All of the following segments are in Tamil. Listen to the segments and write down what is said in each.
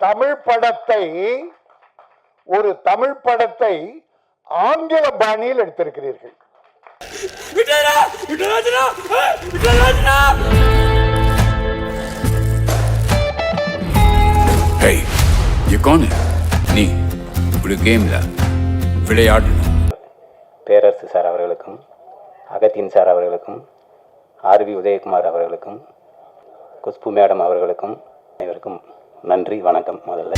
தமிழ் படத்தை ஒரு தமிழ் படத்தை ஆங்கில பாணியில் எடுத்திருக்கிறீர்கள். நீ ஒரு கேம்ல விளையாடணும். பேரரசு சார் அவர்களுக்கும் அகத்தியன் சார் அவர்களுக்கும் ஆர்வி உதயகுமார் அவர்களுக்கும் குஷ்பு மேடம் அவர்களுக்கும் அனைவருக்கும் நன்றி வணக்கம் முதல்ல.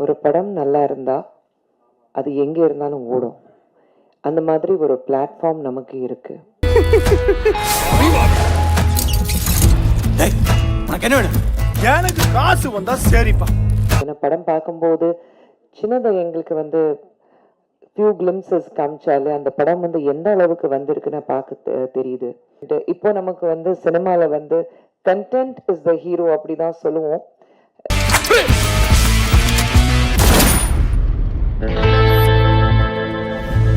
ஒரு படம் நல்லா இருந்தா அது எங்கே இருந்தாலும் ஓடும். அந்த மாதிரி ஒரு பிளாட்ஃபார்ம் நமக்கு இருக்கு. உனக்கு என்ன வேணும்? எனக்கு காசு வந்தா சரிப்பா. படம் பார்க்கும்போது சின்னதாக எங்களுக்கு வந்து ஃபியூ கிளிம்சஸ் காமிச்சாலே அந்த படம் வந்து எந்த அளவுக்கு வந்திருக்குன்னு பார்க்க தெரியுது. இப்போ நமக்கு வந்து சினிமாவில் வந்து கண்டென்ட் இஸ் த ஹீரோ அப்படி தான் சொல்லுவோம்.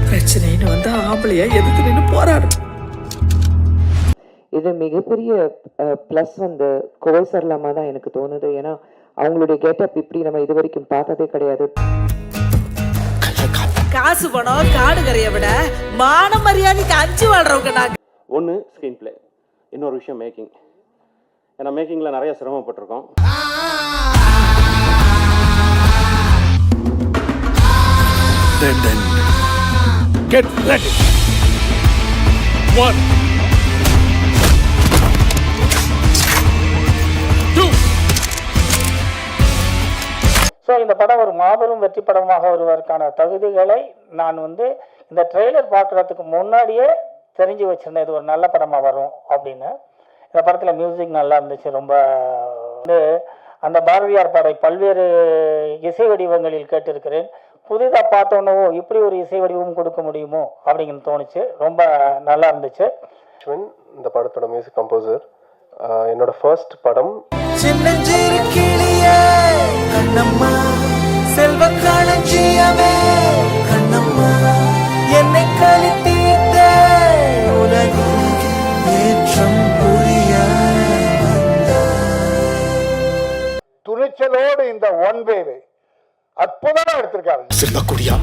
பிரச்சனைன்னு வந்து ஆம்பளையா எதிர்த்து நின்று போராடும் இது மிகப்பெரிய ப்ளஸ் வந்து கோவை சரலாமா தான் எனக்கு தோணுது. ஏன்னா அவங்களுடைய கெட்டப் இப்படி நம்ம இது வரைக்கும் பார்த்ததே கிடையாது. காசு பணம் காடு கரையை விட மான மரியாதைக்கு அஞ்சு வாழ்றவங்க நாங்க. ஒன்று ஸ்க்ரீன் ப்ளே இன்னொரு விஷயம் மேக்கிங் ஏன்னா மேக்கிங்கில் நிறைய சிரமப்பட்டிருக்கோம். Then, then, get ready. One, so இந்த படம் ஒரு மாபெரும் வெற்றி படமாக வருவதற்கான தகுதிகளை நான் வந்து இந்த ட்ரெய்லர் பார்க்குறதுக்கு முன்னாடியே தெரிஞ்சு வச்சிருந்தேன் இது ஒரு நல்ல படமாக வரும் அப்படின்னு. இந்த படத்தில் மியூசிக் நல்லா இருந்துச்சு ரொம்ப வந்து அந்த பாரதியார் பாடை பல்வேறு இசை வடிவங்களில் கேட்டிருக்கிறேன். புதிதாக பார்த்தோன்னோ இப்படி ஒரு இசை வடிவம் கொடுக்க முடியுமோ அப்படிங்கன்னு தோணுச்சு. ரொம்ப நல்லா இருந்துச்சு. அஸ்வின் இந்த படத்தோட மியூசிக் கம்போசர் என்னோட ஃபர்ஸ்ட் படம். கண்ணம்மா செல்வ களஞ்சியமே கண்ணம்மா என்னை கழித்தீர்த்த உலகில் ஏற்றம் புரிய துணிச்சலோடு இந்த ஒன் வேவை அற்புதமா எடுத்திருக்காரு. சிறுத்தை குடியா